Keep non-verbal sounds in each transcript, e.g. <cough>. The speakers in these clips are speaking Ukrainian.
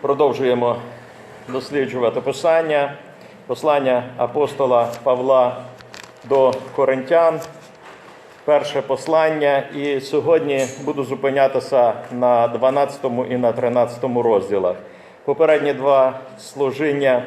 Продовжуємо досліджувати послання, послання апостола Павла до Коринтян, перше послання. І сьогодні буду зупинятися на 12 і на 13 розділах. Попередні два служіння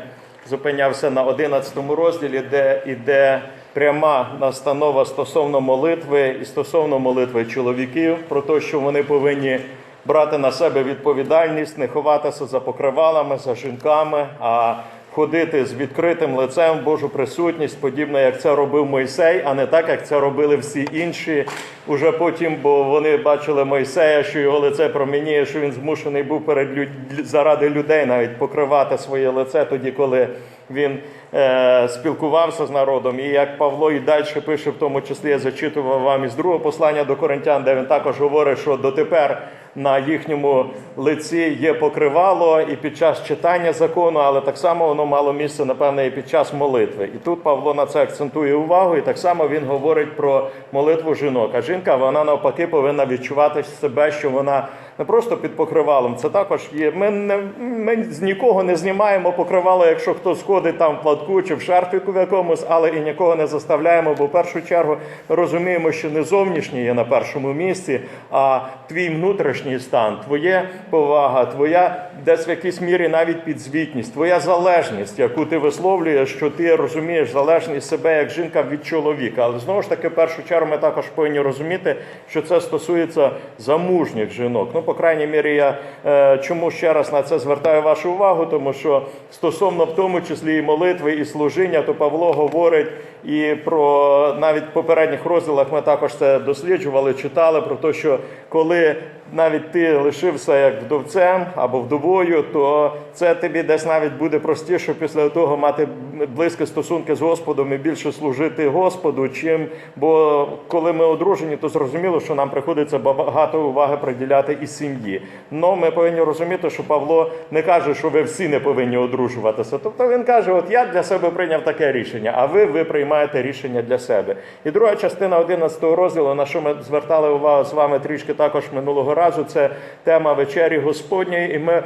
зупинявся на 11 розділі, де йде пряма настанова стосовно молитви і стосовно молитви чоловіків про те, що вони повинні брати на себе відповідальність, не ховатися за покривалами, за жінками, а ходити з відкритим лицем в Божу присутність, подібно як це робив Мойсей, а не так, як це робили всі інші. Уже потім, бо вони бачили Мойсея, що його лице промініє, що він змушений був перед люд... заради людей навіть покривати своє лице тоді, коли він е, спілкувався з народом. І як Павло і далі пише, в тому числі я зачитував вам із другого послання до коринтян, де він також говорить, що дотепер на їхньому лиці є покривало і під час читання закону, але так само воно мало місце, напевне, і під час молитви. І тут Павло на це акцентує увагу, і так само він говорить про молитву жінок. А жінка, вона навпаки повинна відчувати себе, що вона не просто під покривалом. Це також є. Ми не ми з нікого не знімаємо покривало, якщо хтось ходить там в платку чи в шарфіку в якомусь, але і нікого не заставляємо. Бо в першу чергу розуміємо, що не зовнішнє є на першому місці, а твій внутрішній стан, твоє повага, твоя десь в якійсь мірі навіть підзвітність, твоя залежність, яку ти висловлюєш, що ти розумієш залежність себе як жінка від чоловіка. Але знову ж таки, в першу чергу, ми також повинні розуміти, що це стосується замужніх жінок. Ну, по крайній мірі, я е, чому ще раз на це звертаю вашу увагу, тому що стосовно в тому числі і молитви, і служіння, то Павло говорить і про навіть в попередніх розділах ми також це досліджували, читали про те, що коли навіть ти лишився як вдовцем або вдовою, то це тобі десь навіть буде простіше після того мати близькі стосунки з Господом і більше служити Господу, чим бо коли ми одружені, то зрозуміло, що нам приходиться багато уваги приділяти і сім'ї. Но ми повинні розуміти, що Павло не каже, що ви всі не повинні одружуватися. Тобто він каже: От я для себе прийняв таке рішення, а ви, ви приймаєте рішення для себе. І друга частина 11 розділу, на що ми звертали увагу з вами трішки також минулого разу, це тема вечері Господньої. І ми, е,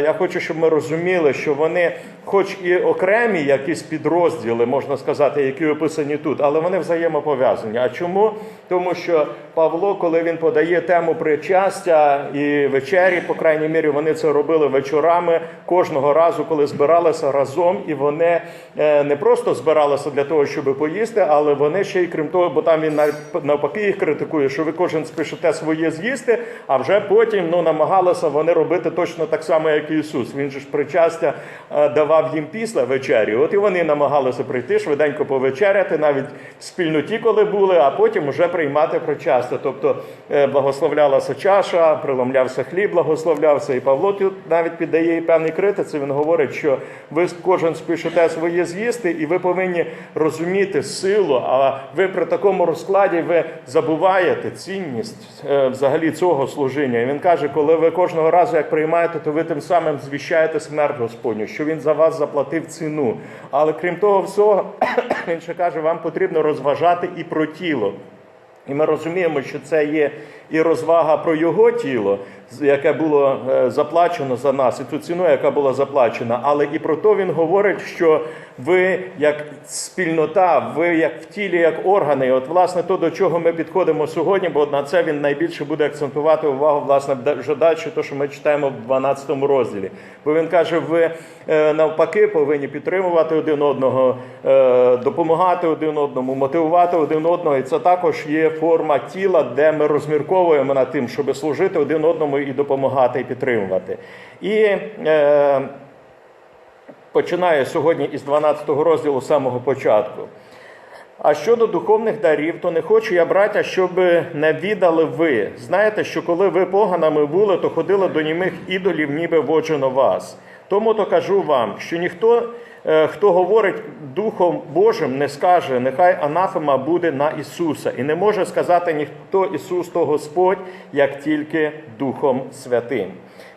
я хочу, щоб ми розуміли, що вони, хоч і окремі якісь підрозділи, можна сказати, які описані тут, але вони взаємопов'язані. А чому? Тому що Павло, коли він подає тему причастя і вечері, по крайній мірі, вони це робили вечорами кожного разу, коли збиралися разом, і вони е, не просто збиралися для того, щоб поїсти, але вони ще й крім того, бо там він навпаки їх критикує, що ви кожен спішите своє з'їсти, а вже потім ну, намагалися вони робити точно так само, як і Ісус. Він же ж причастя е, давав їм після вечері. От і вони намагалися прийти швиденько повечеряти, навіть в спільноті, коли були, а потім вже приймати причастя. Тобто е, благословлялася чаша, приломлявся хліб, благословлявся. І Павло тут навіть піддає і певній критиці. Він говорить, що ви кожен спішите своє з'їсти, і ви повинні розуміти силу. А ви при такому розкладі ви забуваєте цінність е, взагалі цього служіння. І він каже, коли ви кожного разу як приймаєте, то ви тим самим звіщаєте смерть Господню, що він за вас заплатив ціну. Але крім того всього, <coughs> він ще каже, вам потрібно розважати і про тіло. І ми розуміємо, що це є і розвага про його тіло, яке було е, заплачено за нас, і ту ціну, яка була заплачена. Але і про то він говорить, що ви як спільнота, ви як в тілі, як органи. От, власне, то, до чого ми підходимо сьогодні, бо на це він найбільше буде акцентувати увагу, власне, вже далі, то, що ми читаємо в 12 розділі. Бо він каже, ви е, навпаки повинні підтримувати один одного, е, допомагати один одному, мотивувати один одного. І це також є форма тіла, де ми розмірковуємо над тим, щоб служити один одному і допомагати, і підтримувати. І е, починає сьогодні із 12 розділу самого початку. А щодо духовних дарів, то не хочу я, браття, щоб не віддали ви. Знаєте, що коли ви поганами були, то ходили до німих ідолів, ніби воджено вас. Тому то кажу вам, що ніхто хто говорить Духом Божим, не скаже, нехай анафема буде на Ісуса. І не може сказати ніхто Ісус то Господь, як тільки Духом Святим.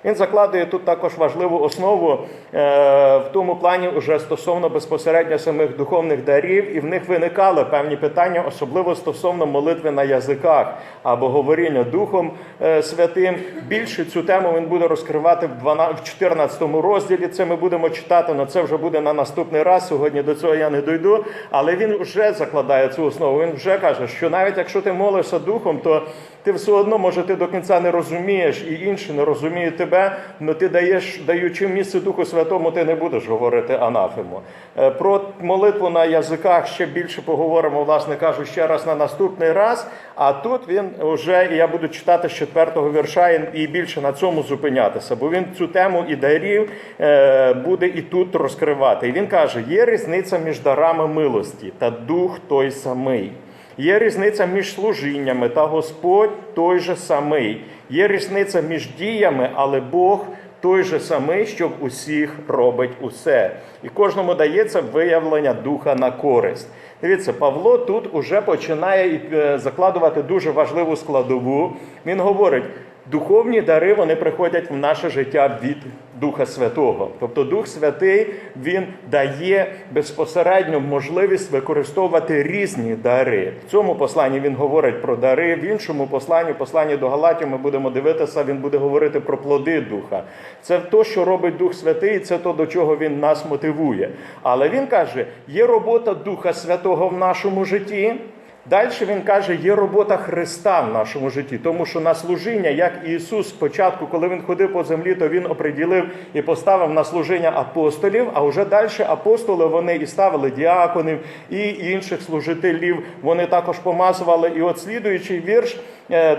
Він закладує тут також важливу основу е, в тому плані, уже стосовно безпосередньо самих духовних дарів, і в них виникали певні питання, особливо стосовно молитви на язиках або говоріння Духом е, Святим. Більше цю тему він буде розкривати в 12 в 14 розділі. Це ми будемо читати, але це вже буде на наступний раз. Сьогодні до цього я не дойду. Але він вже закладає цю основу. Він вже каже, що навіть якщо ти молишся духом, то ти все одно, може, ти до кінця не розумієш, і інші не розуміють тебе, але ти даєш, даючи місце Духу Святому, ти не будеш говорити анафему. Е, Про молитву на язиках ще більше поговоримо, власне кажу, ще раз на наступний раз. А тут він вже, я буду читати з четвертого вірша і- і більше на цьому зупинятися, бо він цю тему і дарів е, буде і тут розкривати. І він каже: є різниця між дарами милості та дух той самий. Є різниця між служіннями, та Господь той же самий. Є різниця між діями, але Бог той же самий, що в усіх робить усе. І кожному дається виявлення духа на користь. Дивіться, Павло тут уже починає е, закладувати дуже важливу складову. Він говорить. Духовні дари вони приходять в наше життя від Духа Святого. Тобто Дух Святий він дає безпосередньо можливість використовувати різні дари. В цьому посланні він говорить про дари. В іншому посланні, посланні до Галатів, ми будемо дивитися, він буде говорити про плоди Духа. Це те, що робить Дух Святий, це то, до чого він нас мотивує. Але він каже: є робота Духа Святого в нашому житті. Далі він каже, є робота Христа в нашому житті, тому що на служіння, як Ісус спочатку, коли він ходив по землі, то він оприділив і поставив на служіння апостолів. А вже далі апостоли вони і ставили діаконів і інших служителів. Вони також помазували. І от слідуючий вірш,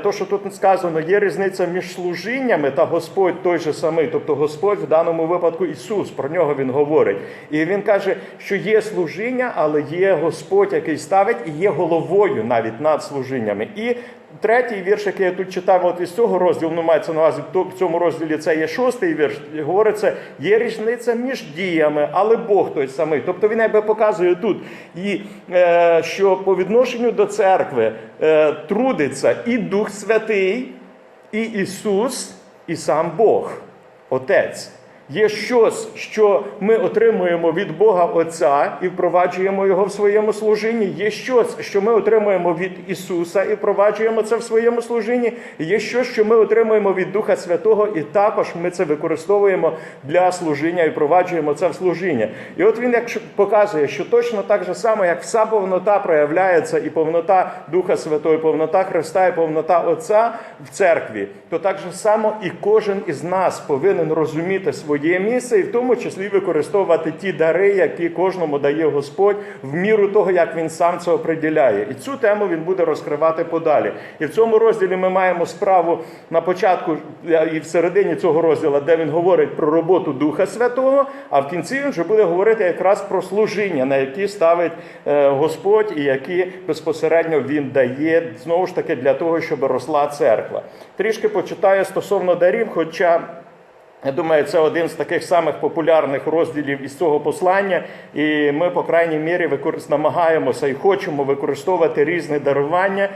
то що тут сказано, є різниця між служіннями та Господь той же самий, тобто Господь в даному випадку Ісус. Про нього він говорить. І він каже, що є служіння, але є Господь, який ставить, і є головою навіть над служіннями. І третій вірш, який я тут читав, от із цього розділу, ну мається на увазі, в цьому розділі це є шостий вірш. Говориться, є різниця між діями, але Бог той самий. Тобто він якби показує тут, і, е, що по відношенню до церкви е, трудиться і Дух Святий, і Ісус, і сам Бог, Отець. Є щось, що ми отримуємо від Бога Отця і впроваджуємо його в своєму служінні. Є щось, що ми отримуємо від Ісуса і впроваджуємо це в своєму служінні. Є щось, що ми отримуємо від Духа Святого, і також ми це використовуємо для служіння і впроваджуємо це в служіння. І от він як показує, що точно так же само, як вся повнота проявляється, і повнота Духа Святого, і повнота Христа, і повнота Отця в церкві, то так же само і кожен із нас повинен розуміти своє місце, і в тому числі використовувати ті дари, які кожному дає Господь, в міру того, як він сам це оприділяє. І цю тему він буде розкривати подалі. І в цьому розділі ми маємо справу на початку і в середині цього розділу, де він говорить про роботу Духа Святого, а в кінці він вже буде говорити якраз про служіння, на які ставить е, Господь і які безпосередньо він дає знову ж таки для того, щоб росла церква. Трішки почитаю стосовно дарів, хоча. Я думаю, це один з таких самих популярних розділів із цього послання, і ми, по крайній мірі, використ... намагаємося і хочемо використовувати різне дарування.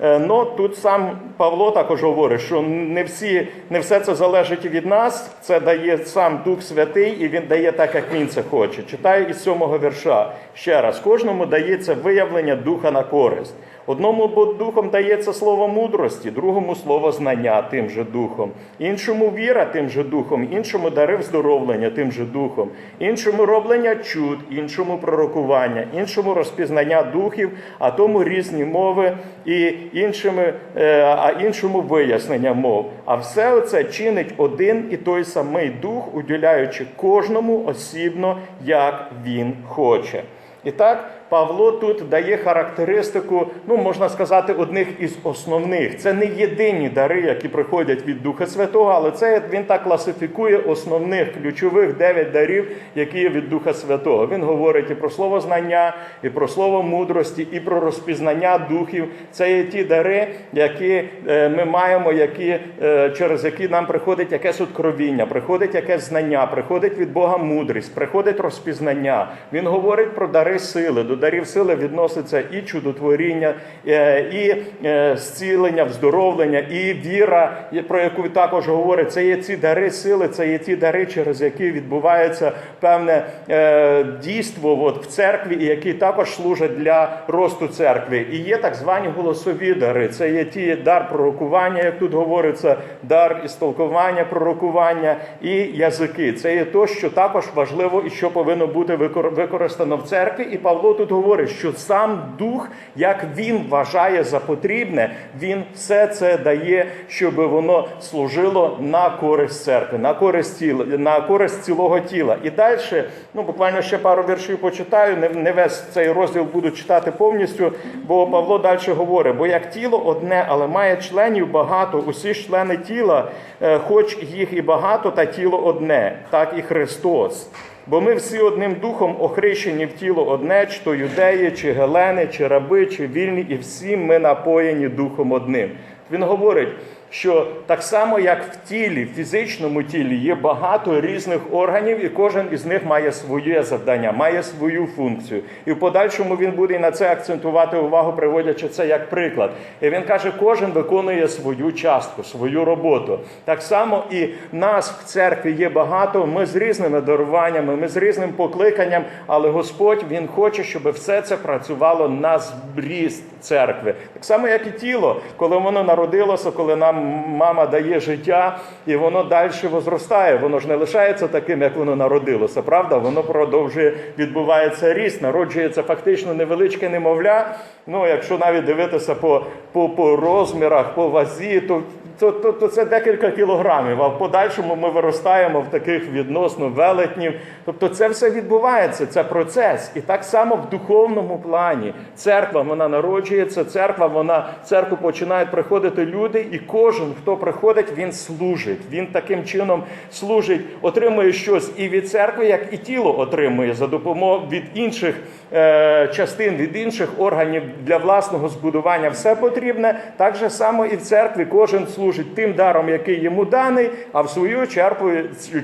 Е, Но тут сам Павло також говорить, що не всі, не все це залежить від нас. Це дає сам Дух Святий, і він дає так, як він це хоче. Читаю із сьомого вірша ще раз: кожному дається виявлення духа на користь. Одному духом дається слово мудрості, другому слово знання тим же духом, іншому віра тим же духом, іншому дари вздоровлення тим же духом, іншому роблення чуд, іншому пророкування, іншому розпізнання духів, а тому різні мови і іншими, е, а іншому вияснення мов. А все це чинить один і той самий дух, уділяючи кожному осібно, як він хоче. І так, Павло тут дає характеристику, ну можна сказати, одних із основних. Це не єдині дари, які приходять від Духа Святого, але це він так класифікує основних ключових дев'ять дарів, які є від Духа Святого. Він говорить і про слово знання, і про слово мудрості, і про розпізнання духів. Це є ті дари, які е, ми маємо, які, е, через які нам приходить якесь откровіння, приходить якесь знання, приходить від Бога мудрість, приходить розпізнання. Він говорить про дари сили. Дарів сили відноситься і чудотворіння, е, і е, зцілення, вздоровлення, і віра, про яку також говорить. Це є ці дари сили, це є ті дари, через які відбувається певне е, дійство от, в церкві, і які також служать для росту церкви. І є так звані голосові дари. Це є ті дар пророкування, як тут говориться, дар істолкування, пророкування і язики. Це є то, що також важливо і що повинно бути використано в церкві. І Павло тут говорить, що сам дух, як він вважає за потрібне, він все це дає, щоб воно служило на користь церкви, на користь тіла, на користь цілого тіла. І далі, ну буквально ще пару віршів почитаю. Не, не весь цей розділ буду читати повністю, бо Павло далі говорить: бо як тіло одне, але має членів багато, усі члени тіла, е, хоч їх і багато, та тіло одне, так і Христос. Бо ми всі одним духом охрещені в тіло одне, чи то юдеї, чи гелени, чи раби, чи вільні, і всі ми напоєні духом одним. Він говорить, що так само, як в тілі, в фізичному тілі, є багато різних органів, і кожен із них має своє завдання, має свою функцію. І в подальшому він буде на це акцентувати увагу, приводячи це як приклад. І він каже, кожен виконує свою частку, свою роботу. Так само і нас в церкві є багато. Ми з різними даруваннями, ми з різним покликанням, але Господь Він хоче, щоб все це працювало на зріст церкви. Так само, як і тіло, коли воно народилося, коли нам мама дає життя, і воно далі возростає. Воно ж не лишається таким, як воно народилося. Правда, воно продовжує відбувається ріст, народжується фактично невеличке немовля. Ну, якщо навіть дивитися по, по, по розмірах, по вазі, то то, то, то це декілька кілограмів, а в подальшому ми виростаємо в таких відносно велетнів. Тобто це все відбувається, це процес. І так само в духовному плані. Церква вона народжується, церква, вона церкву починають приходити люди, і кожен, хто приходить, він служить. Він таким чином служить, отримує щось і від церкви, як і тіло отримує за допомогою від інших е, частин, від інших органів для власного збудування. Все потрібне. Так же само і в церкві кожен служить тим даром, який йому даний, а в свою чергу,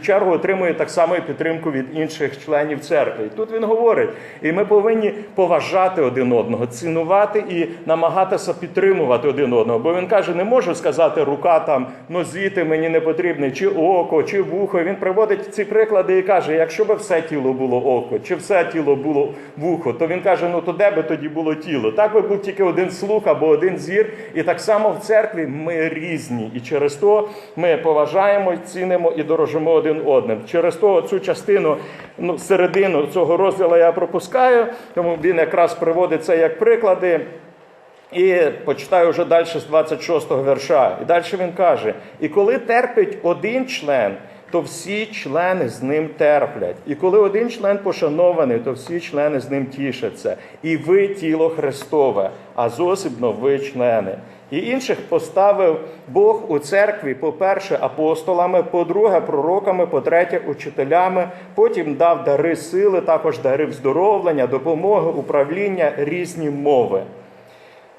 чергу отримує так само і підтримку від інших членів церкви. І тут він говорить, і ми повинні поважати один одного, цінувати і намагатися підтримувати один одного. Бо він каже, не можу сказати, рука там нозі ти мені не потрібний, чи око, чи вухо. Він приводить ці приклади і каже: якщо би все тіло було око, чи все тіло було вухо, то він каже: ну то де би тоді було тіло? Так би був тільки один слух або один зір. І так само в церкві ми різні. І через то ми поважаємо, цінимо і дорожимо один одним. Через то цю частину, ну, середину цього розділу я пропускаю, тому він якраз приводить це як приклади. І почитаю вже далі з 26-го верша. І далі він каже: і коли терпить один член, то всі члени з ним терплять. І коли один член пошанований, то всі члени з ним тішаться. І ви тіло Христове, а зосібно ви члени. І інших поставив Бог у церкві, по-перше, апостолами, по-друге, пророками, по-третє, учителями. Потім дав дари сили, також дари вздоровлення, допомоги, управління, різні мови.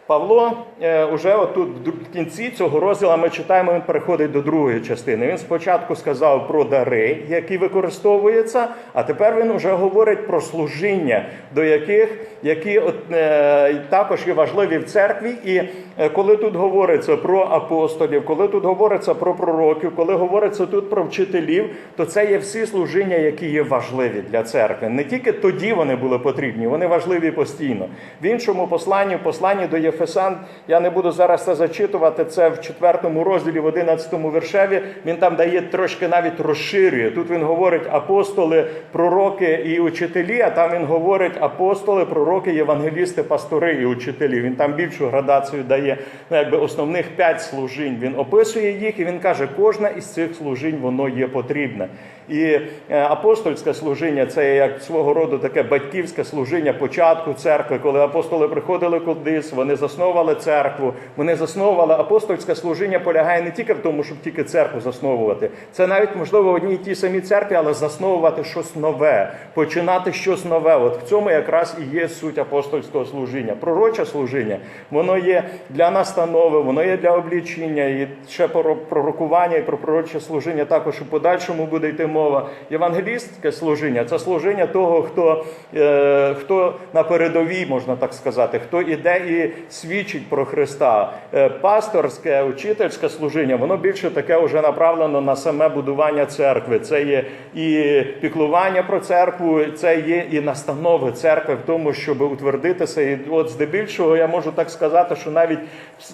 Павло е, уже отут в кінці цього розділу ми читаємо, він переходить до другої частини. Він спочатку сказав про дари, які використовуються, а тепер він вже говорить про служіння, до яких які от, е, також є важливі в церкві. І е, коли тут говориться про апостолів, коли тут говориться про пророків, коли говориться тут про вчителів, то це є всі служіння, які є важливі для церкви. Не тільки тоді вони були потрібні, вони важливі постійно. В іншому посланні, посланні до Єфесів, Єфесан. Я не буду зараз це зачитувати. Це в четвертому розділі, в 11 вершеві. Він там дає трошки навіть розширює. Тут він говорить апостоли, пророки і учителі. А там він говорить апостоли, пророки, євангелісти, пастори і учителі. Він там більшу градацію дає. Ну, якби основних п'ять служінь. Він описує їх і він каже, кожна із цих служінь воно є потрібне. І е, апостольське служіння це як свого роду таке батьківське служіння початку церкви, коли апостоли приходили кудись, вони засновували церкву. Вони засновували апостольське служіння полягає не тільки в тому, щоб тільки церкву засновувати. Це навіть можливо в одній і тій самій церкві, але засновувати щось нове, починати щось нове. От в цьому якраз і є суть апостольського служіння. Пророче служіння, воно є для настанови, воно є для облічення, і ще про пророкування і про пророче служіння також у подальшому буде йти мова. Євангелістське служіння це служіння того, хто, е, хто на передовій, можна так сказати, хто іде і свідчить про Христа. Е, пасторське, учительське служіння, воно більше таке вже направлено на саме будування церкви. Це є і піклування про церкву, це є і настанови церкви в тому, щоб утвердитися. І от здебільшого я можу так сказати, що навіть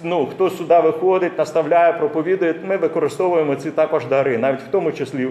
ну, хто сюди виходить, наставляє, проповідує, ми використовуємо ці також дари, навіть в тому числі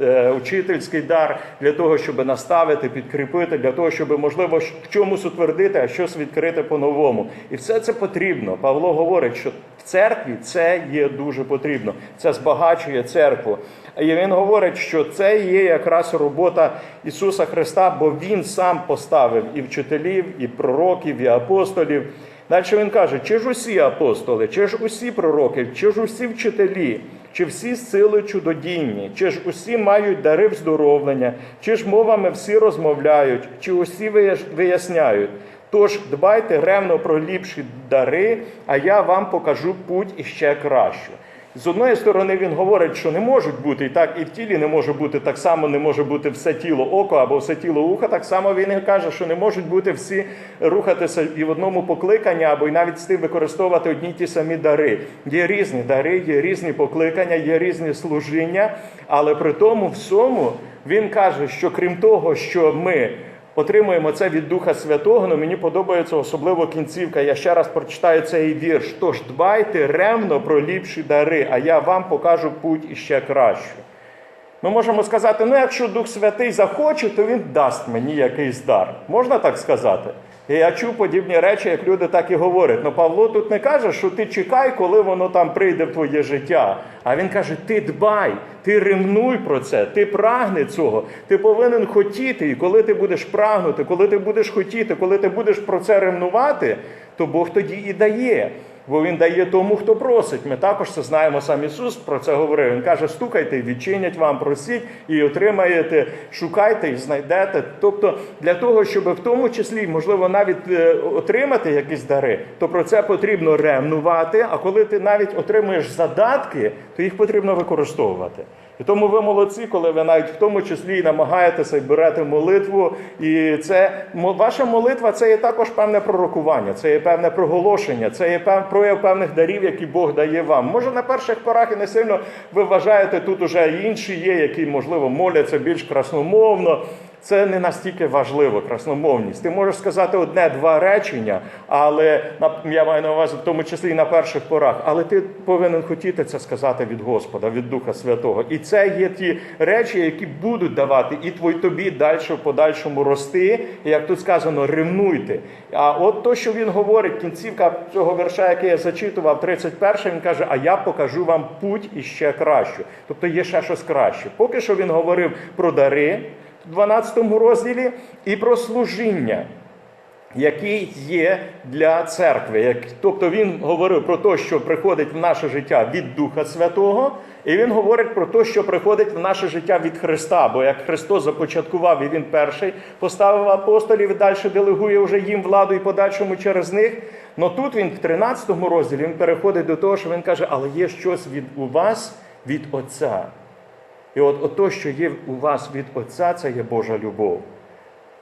е, учительський дар для того, щоб наставити, підкріпити, для того, щоб можливо в чомусь утвердити, а щось відкрити по-новому. І все це потрібно. Павло говорить, що в церкві це є дуже потрібно. Це збагачує церкву. І він говорить, що це є якраз робота Ісуса Христа, бо Він сам поставив і вчителів, і пророків, і апостолів. Далі він каже, чи ж усі апостоли, чи ж усі пророки, чи ж усі вчителі, чи всі сили чудодійні, чи ж усі мають дари вздоровлення, чи ж мовами всі розмовляють, чи усі виясняють. Тож дбайте ревно про ліпші дари, а я вам покажу путь іще кращу. З одної сторони, він говорить, що не можуть бути, і так і в тілі не може бути, так само не може бути все тіло око або все тіло уха. Так само він і каже, що не можуть бути всі рухатися і в одному покликанні, або й навіть з тим використовувати одні ті самі дари. Є різні дари, є різні покликання, є різні служіння, але при тому всьому він каже, що крім того, що ми Отримуємо це від Духа Святого, але мені подобається особливо кінцівка. Я ще раз прочитаю цей вірш. Тож дбайте ревно про ліпші дари, а я вам покажу путь іще краще. Ми можемо сказати, ну якщо Дух Святий захоче, то він дасть мені якийсь дар. Можна так сказати? І я чув подібні речі, як люди так і говорять. Ну Павло тут не каже, що ти чекай, коли воно там прийде в твоє життя. А він каже: ти дбай, ти ревнуй про це, ти прагни цього, ти повинен хотіти. І коли ти будеш прагнути, коли ти будеш хотіти, коли ти будеш про це ревнувати, то Бог тоді і дає. Бо він дає тому, хто просить. Ми також це знаємо. Сам Ісус про це говорив. Він каже: стукайте, відчинять вам, просіть і отримаєте, шукайте і знайдете. Тобто, для того, щоб в тому числі, можливо, навіть е, отримати якісь дари, то про це потрібно ревнувати. А коли ти навіть отримуєш задатки, то їх потрібно використовувати. І тому ви молодці, коли ви навіть в тому числі і намагаєтеся і берете молитву. І це ваша молитва це є також певне пророкування, це є певне проголошення, це є пев, прояв певних дарів, які Бог дає вам. Може, на перших порах і не сильно ви вважаєте, тут уже інші є, які, можливо, моляться більш красномовно. Це не настільки важливо, красномовність. Ти можеш сказати одне-два речення, але я маю на увазі в тому числі і на перших порах. Але ти повинен хотіти це сказати від Господа, від Духа Святого. І це є ті речі, які будуть давати і твої тобі далі в подальшому рости. Як тут сказано, ревнуйте. А от то, що він говорить, кінцівка цього верша, який я зачитував, 31, він каже: А я покажу вам путь іще кращу. Тобто є ще щось краще. Поки що він говорив про дари. В 12 розділі і про служіння, які є для церкви. Тобто він говорив про те, що приходить в наше життя від Духа Святого, і він говорить про те, що приходить в наше життя від Христа. Бо як Христос започаткував, і Він перший поставив апостолів і далі делегує вже їм владу і подальшому через них. Но тут він в 13 розділі він переходить до того, що він каже, але є щось від у вас від Отця. І от ото, що є у вас від Отця, це є Божа любов.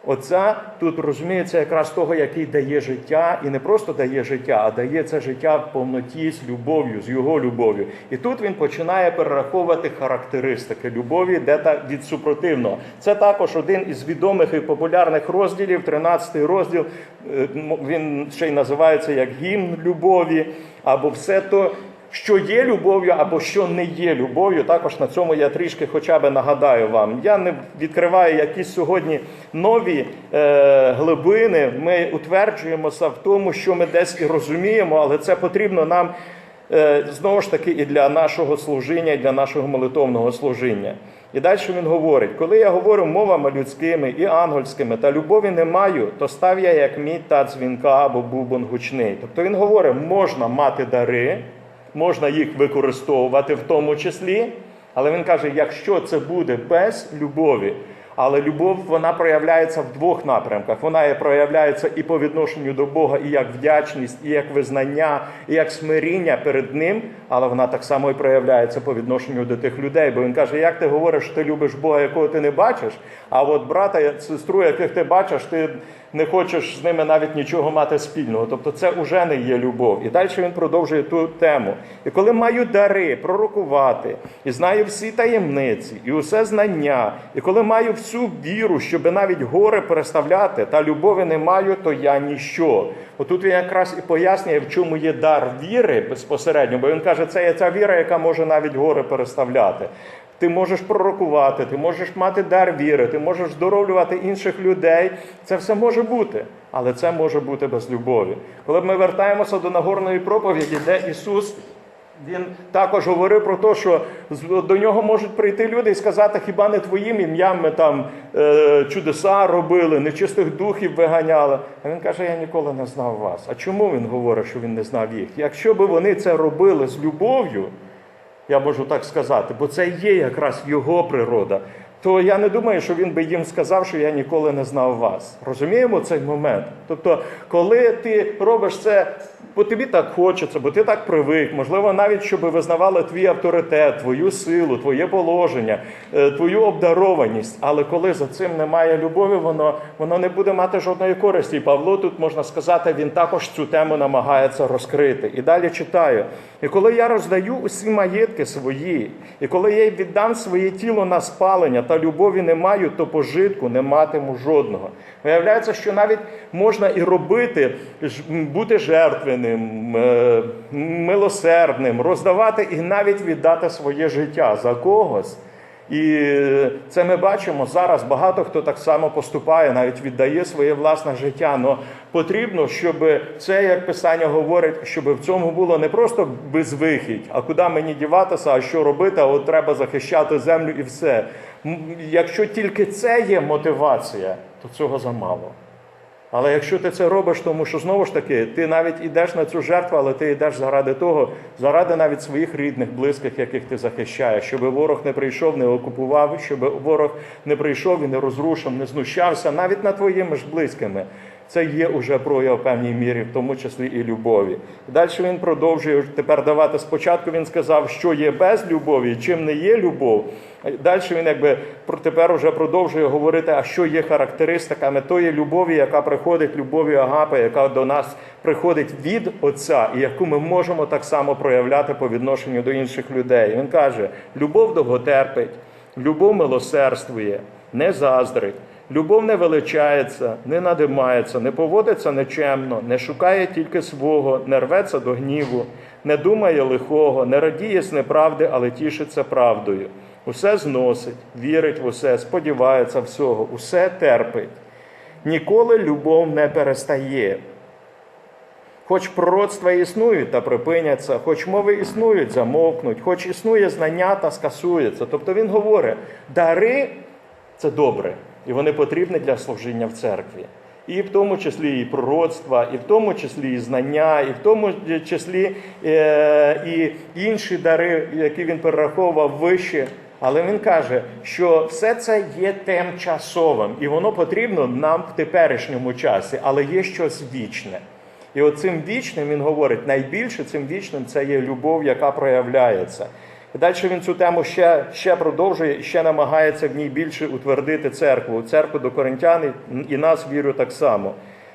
Отця тут розуміється якраз того, який дає життя, і не просто дає життя, а дає це життя в повноті з любов'ю, з його любов'ю. І тут він починає перераховувати характеристики любові, де та від супротивного. Це також один із відомих і популярних розділів, 13 розділ. е, Він ще й називається як гімн любові, або все то, що є любов'ю або що не є любов'ю. Також на цьому я трішки хоча б нагадаю вам. Я не відкриваю якісь сьогодні нові е, глибини. Ми утверджуємося в тому, що ми десь і розуміємо, але це потрібно нам е, знову ж таки і для нашого служіння, і для нашого молитовного служіння. І далі він говорить: коли я говорю мовами людськими і ангельськими, та любові не маю, то став я як мій та дзвінка або бубон гучний. Тобто він говорить, можна мати дари, можна їх використовувати в тому числі, але він каже, якщо це буде без любові, але любов вона проявляється в двох напрямках. Вона проявляється і по відношенню до Бога, і як вдячність, і як визнання, і як смиріння перед Ним, але вона так само і проявляється по відношенню до тих людей. Бо він каже, як ти говориш, що ти любиш Бога, якого ти не бачиш, а от брата, сестру, яких ти бачиш, ти не хочеш з ними навіть нічого мати спільного. Тобто це вже не є любов. І далі він продовжує ту тему. І коли маю дари пророкувати, і знаю всі таємниці, і усе знання, і коли маю всю віру, щоб навіть гори переставляти, та любові не маю, то я ніщо. Отут він якраз і пояснює, в чому є дар віри безпосередньо, бо він каже, це є ця віра, яка може навіть гори переставляти. Ти можеш пророкувати, ти можеш мати дар віри, ти можеш здоровлювати інших людей. Це все може бути, але це може бути без любові. Коли ми вертаємося до Нагорної проповіді, де Ісус він також говорив про те, що до нього можуть прийти люди і сказати, хіба не твоїм ім'ям ми там е, чудеса робили, нечистих духів виганяли. А він каже: Я ніколи не знав вас. А чому він говорить, що він не знав їх? Якщо би вони це робили з любов'ю, я можу так сказати, бо це є якраз його природа. То я не думаю, що він би їм сказав, що я ніколи не знав вас. Розуміємо цей момент? Тобто, коли ти робиш це, бо тобі так хочеться, бо ти так привик, можливо, навіть щоб визнавали твій авторитет, твою силу, твоє положення, е, твою обдарованість. Але коли за цим немає любові, воно, воно не буде мати жодної користі. І Павло тут можна сказати, він також цю тему намагається розкрити. І далі читаю. І коли я роздаю усі маєтки свої, і коли я віддам своє тіло на спалення та любові не маю, то пожитку не матиму жодного. Виявляється, що навіть можна і робити, бути жертвеним, е, милосердним, роздавати і навіть віддати своє життя за когось. І це ми бачимо зараз. Багато хто так само поступає, навіть віддає своє власне життя. Але потрібно, щоб це, як писання говорить, щоб в цьому було не просто безвихідь, а куди мені діватися, а що робити, а от треба захищати землю і все. Якщо тільки це є мотивація, то цього замало. Але якщо ти це робиш, тому що знову ж таки, ти навіть йдеш на цю жертву, але ти йдеш заради того, заради навіть своїх рідних, близьких, яких ти захищаєш, щоб ворог не прийшов, не окупував, щоб ворог не прийшов і не розрушив, не знущався навіть над твоїми ж близькими. Це є уже прояв певній мірі, в тому числі і любові. Далі він продовжує тепер давати. Спочатку він сказав, що є без любові, чим не є любов. Далі він якби тепер вже продовжує говорити, а що є характеристиками тої любові, яка приходить, любові Агапи, яка до нас приходить від Отця, і яку ми можемо так само проявляти по відношенню до інших людей. Він каже: любов довготерпить, любов милосердствує, не заздрить. Любов не величається, не надимається, не поводиться нечемно, не шукає тільки свого, не рветься до гніву, не думає лихого, не радіє з неправди, але тішиться правдою. Усе зносить, вірить в усе, сподівається всього, усе терпить. Ніколи любов не перестає. Хоч пророцтва існують та припиняться, хоч мови існують, замовкнуть, хоч існує знання та скасується. Тобто він говорить, дари це добре, і вони потрібні для служіння в церкві. І в тому числі і пророцтва, і в тому числі і знання, і в тому числі е, і інші дари, які він перераховував вище. Але він каже, що все це є тимчасовим, і воно потрібно нам в теперішньому часі, але є щось вічне. І оцим вічним він говорить, найбільше цим вічним це є любов, яка проявляється. І далі він цю тему ще, ще продовжує і ще намагається в ній більше утвердити церкву, церкву до коринтян і нас вірю так само.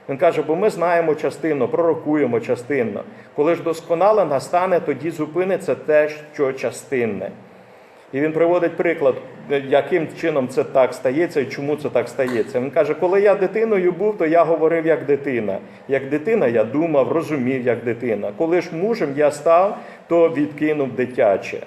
Він каже, бо ми знаємо частинно, пророкуємо частинно. Коли ж досконале настане, тоді зупиниться те, що частинне. І він приводить приклад, яким чином це так стається і чому це так стається. Він каже, коли я дитиною був, то я говорив як дитина. Як дитина я думав, розумів як дитина. Коли ж мужем я став, то відкинув дитяче.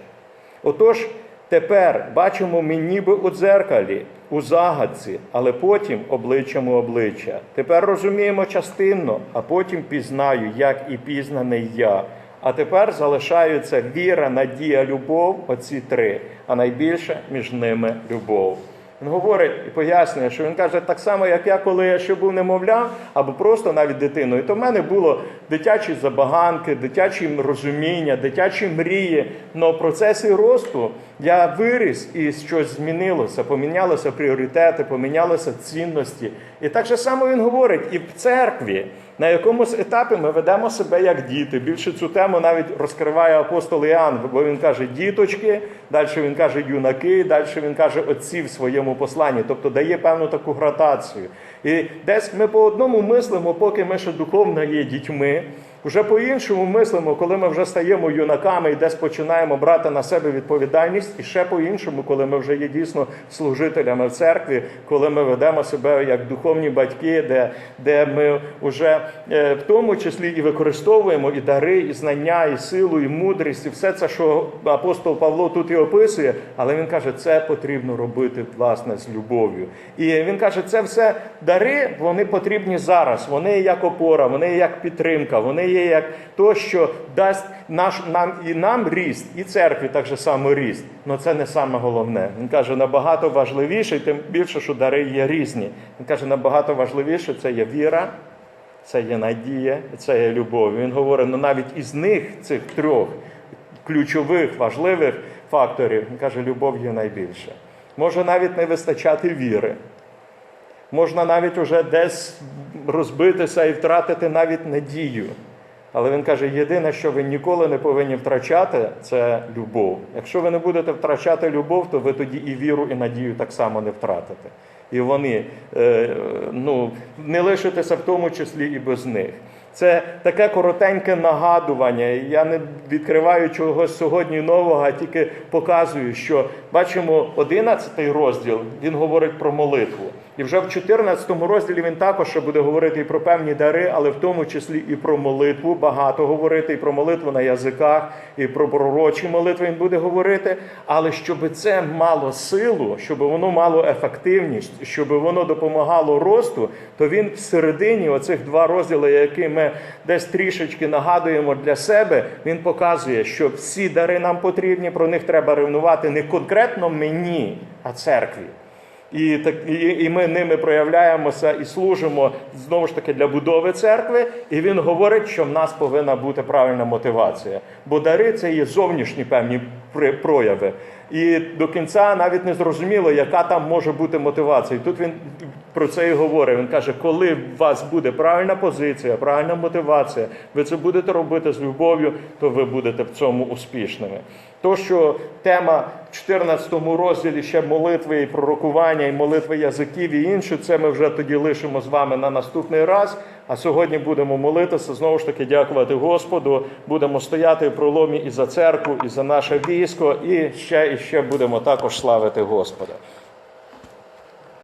Отож, тепер бачимо ми ніби у дзеркалі, у загадці, але потім обличчям у обличчя. Тепер розуміємо частинно, а потім пізнаю, як і пізнаний я. А тепер залишаються віра, надія, любов, оці три, а найбільше між ними любов. Він говорить і пояснює, що він каже, так само, як я, коли я ще був немовлям, або просто навіть дитиною, то в мене було дитячі забаганки, дитячі розуміння, дитячі мрії. Але в процесі росту я виріс і щось змінилося, помінялися пріоритети, помінялися цінності. І так же само він говорить, і в церкві. На якомусь етапі ми ведемо себе як діти. Більше цю тему навіть розкриває апостол Іоанн, бо він каже діточки, далі він каже юнаки, далі він каже отці в своєму посланні, тобто дає певну таку градацію. І десь ми по одному мислимо, поки ми ще духовно є дітьми. Вже по-іншому мислимо, коли ми вже стаємо юнаками і десь починаємо брати на себе відповідальність, і ще по-іншому, коли ми вже є дійсно служителями в церкві, коли ми ведемо себе як духовні батьки, де, де ми вже е, в тому числі і використовуємо і дари, і знання, і силу, і мудрість, і все це, що апостол Павло тут і описує, але він каже, це потрібно робити власне з любов'ю. І він каже, це все дари, вони потрібні зараз. Вони як опора, вони як підтримка, вони є як то, що дасть наш нам і нам ріст, і церкві так же само ріст. Але це не саме головне. Він каже, набагато важливіше, і тим більше, що дари є різні. Він каже, набагато важливіше це є віра, це є надія, це є любов. Він говорить, ну навіть із них, цих трьох ключових, важливих факторів, він каже, любов є найбільше. Може навіть не вистачати віри. Можна навіть уже десь розбитися і втратити навіть надію. Але він каже: єдине, що ви ніколи не повинні втрачати, це любов. Якщо ви не будете втрачати любов, то ви тоді і віру, і надію так само не втратите. І вони е, ну, не лишитеся в тому числі і без них. Це таке коротеньке нагадування. Я не відкриваю чогось сьогодні нового, а тільки показую, що бачимо 11 розділ, він говорить про молитву. І вже в 14 розділі він також ще буде говорити і про певні дари, але в тому числі і про молитву, багато говорити, і про молитву на язиках, і про пророчі молитви він буде говорити. Але щоб це мало силу, щоб воно мало ефективність, щоб воно допомагало росту, то він всередині оцих два розділи, які ми десь трішечки нагадуємо для себе, він показує, що всі дари нам потрібні, про них треба ревнувати не конкретно мені, а церкві. І так і, і ми ними проявляємося і служимо знову ж таки для будови церкви. І він говорить, що в нас повинна бути правильна мотивація. Бо дари це є зовнішні певні прояви. І до кінця навіть не зрозуміло, яка там може бути мотивація. І тут він про це і говорить. Він каже, коли у вас буде правильна позиція, правильна мотивація, ви це будете робити з любов'ю, то ви будете в цьому успішними. То, що тема в 14 розділі ще молитви і пророкування, і молитви язиків і інше, це ми вже тоді лишимо з вами на наступний раз. А сьогодні будемо молитися, знову ж таки дякувати Господу. Будемо стояти в проломі і за церкву, і за наше військо, і ще і ще будемо також славити Господа.